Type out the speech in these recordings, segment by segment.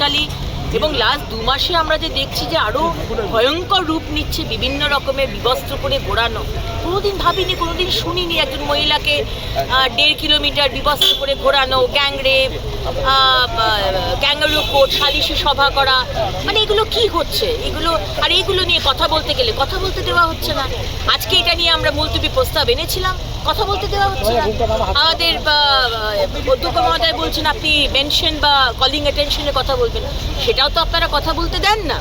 উস্কালি এবং লাস্ট দু মাসে আমরা যে দেখছি যে আরও ভয়ঙ্কর রূপ নিচ্ছে বিভিন্ন রকমের বিবস্ত্র করে ঘোরানো কোনোদিন ভাবিনি, কোনোদিন শুনিনি একজন মহিলাকে দেড় কিলোমিটার বিবস্ত্র করে ঘোরানো গ্যাংরেপ ক্যাঙ্গারু কোর্ট সালিশি সভা করা। মানে এগুলো কি হচ্ছে? এগুলো, আর এইগুলো নিয়ে কথা বলতে গেলে কথা বলতে দেওয়া হচ্ছে না। আজকে এটা নিয়ে আমরা মুলতবি প্রস্তাব এনেছিলাম, কথা বলতে দেওয়া হচ্ছে না। আমাদের অধ্যক্ষ মহোদয় বলছেন আপনি মেনশন বা কলিং অ্যাটেনশনে কথা বলবেন। সেটাও তো আপনারা কথা বলতে দেন না।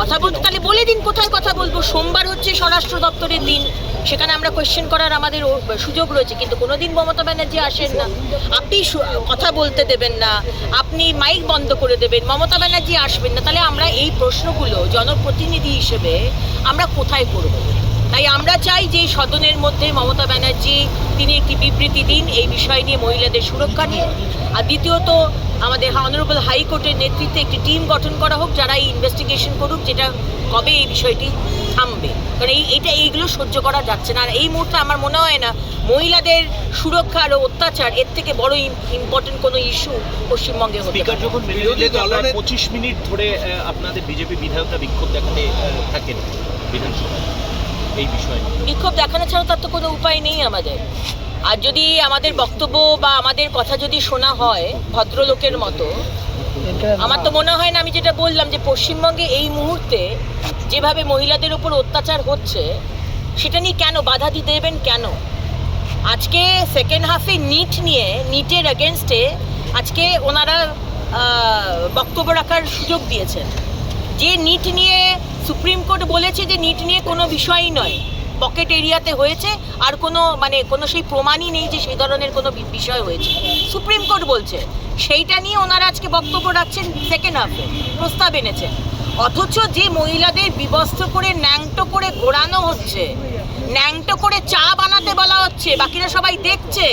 কথা বলতে, তাহলে বলে দিন কোথায় কথা বলব। সোমবার হচ্ছে স্বরাষ্ট্র দপ্তরের দিন, সেখানে আমরা কোয়েশ্চেন করার আমাদের সুযোগ রয়েছে, কিন্তু কোনোদিন মমতা ব্যানার্জি আসেন না। আপনি কথা বলতে দেবেন না। আপনি মাইক বন্ধ করে দেবেন। মমতা ব্যানার্জি আসবেন না। তাহলে আমরা এই প্রশ্নগুলো জনপ্রতিনিধি হিসেবে আমরা কোথায় করব? তাই আমরা চাই যে সদনের মধ্যে মমতা ব্যানার্জি তিনি একটি বিবৃতি দিন এই বিষয় নিয়ে মহিলাদের সুরক্ষা নিয়ে। আর দ্বিতীয়ত আমাদের অনারেবল হাইকোর্টের নেতৃত্বে একটি টিম গঠন করা হোক যারা এই ইনভেস্টিগেশন করুক যেটা কবে এই বিষয়টি থামবে। কারণ এই এটা এইগুলো সহ্য করা যাচ্ছে না। আর এই মুহূর্তে আমার মনে হয় না মহিলাদের সুরক্ষা আর অত্যাচার এর থেকে বড় ইম্পর্টেন্ট কোনো ইস্যু পশ্চিমবঙ্গে হতে পারে। যখন বিরোধী বিরোধী দলের দলের- পঁচিশ মিনিট ধরে আপনাদের বিজেপি বিধায়করা বিক্ষোভ দেখাতে থাকেন বিধানসভায়। এই বিষয়ে বিক্ষোভ দেখানো ছাড়া তার তো কোনো উপায় নেই আমাদের। আর যদি আমাদের বক্তব্য বা আমাদের কথা যদি শোনা হয় ভদ্রলোকের মতো আমার তো মনে হয় না আমি যেটা বললাম যে পশ্চিমবঙ্গে এই মুহূর্তে যেভাবে মহিলাদের উপর অত্যাচার হচ্ছে সেটা নিয়ে কেন বাধা দিতে দেবেন কেন? আজকে সেকেন্ড হাফে নিট নিয়ে নিটের এগেনস্টে আজকে ওনারা বক্তব্য রাখার সুযোগ দিয়েছেন। যে নিট নিয়ে সুপ্রিম কোর্ট বলেছে যে নিট নিয়ে কোনো বিষয়ই নয়। পকেট এরিয়াতে হয়েছে, আর কোনো মানে কোনো সেই প্রমাণই নেই যে সেই ধরনের কোনো বিষয় হয়েছে। সুপ্রিম কোর্ট বলছে, সেইটা নিয়ে ওনারা আজকে বক্তব্য রাখছেন সেকেন্ড হাফে প্রস্তাব এনেছেন অথচ যে মহিলাদের বিবস্ত্র করে, ন্যাংটো করে ঘোরানো হচ্ছে, ন্যাংটো করে চা বানাতে বলা হচ্ছে, বাকিরা সবাই দেখছে।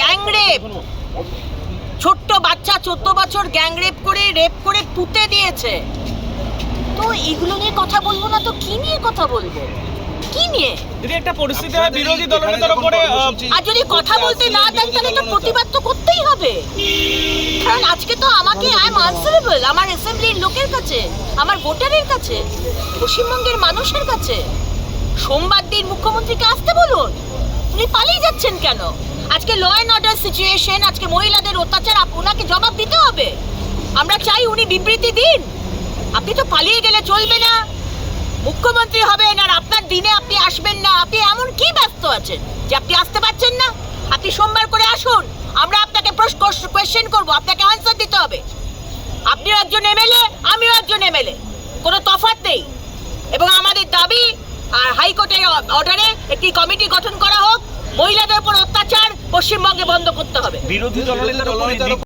গ্যাংরেপ ছোট্ট বাচ্চা চোদ্দ বছর গ্যাংরেপ করে, রেপ করে পুঁতে দিয়েছে। তো এগুলো নিয়ে কথা বলব না তো কি নিয়ে কথা বলব? কি নিয়ে? যদি একটা পরিস্থিতি হয় বিরোধী দলনেতার উপরে আর যদি কথা বলতে না দেন তাহলে তো প্রতিবাদ তো করতেই হবে। কারণ আজকে তো আমাকে আই এম আনসারেবল আমার অ্যাসেম্বলির লোকের কাছে আমার ভোটারের কাছে পশ্চিমবঙ্গের মানুষের কাছে। সোমবার দিন মুখ্যমন্ত্রীকে আসতে বলুন উনি পালিয়ে যাচ্ছেন কেন? আজকে ল অ্যান্ড অর্ডার সিচুয়েশন আজকে মহিলাদের অত্যাচার আপ- ওনাকে জবাব দিতে হবে। আমরা চাই উনি বিবৃতি দিন। আপনি তো পালিয়ে গেলে চলবে না। মুখ্যমন্ত্রী হবেন আর আপনার দিনে আপনি আসবেন না। আপনি এমন কি ব্যস্ত আছেন যে আপনি আসতে পারছেন না? আপনি সোমবার করে আসুন আমরা আপনাকে কোয়েশ্চেন করব আপনাকে আনসার দিতে হবে। আপনিও একজন এমএলএ আমিও একজন এমএলএ কোনো তফাৎ নেই। এবং আমাদের দাবি আর হাইকোর্টের অর্ডারে একটি কমিটি গঠন করা হোক। মহিলাদের উপর অত্যাচার পশ্চিমবঙ্গে বন্ধ করতে হবে। বিরোধী দলনেতার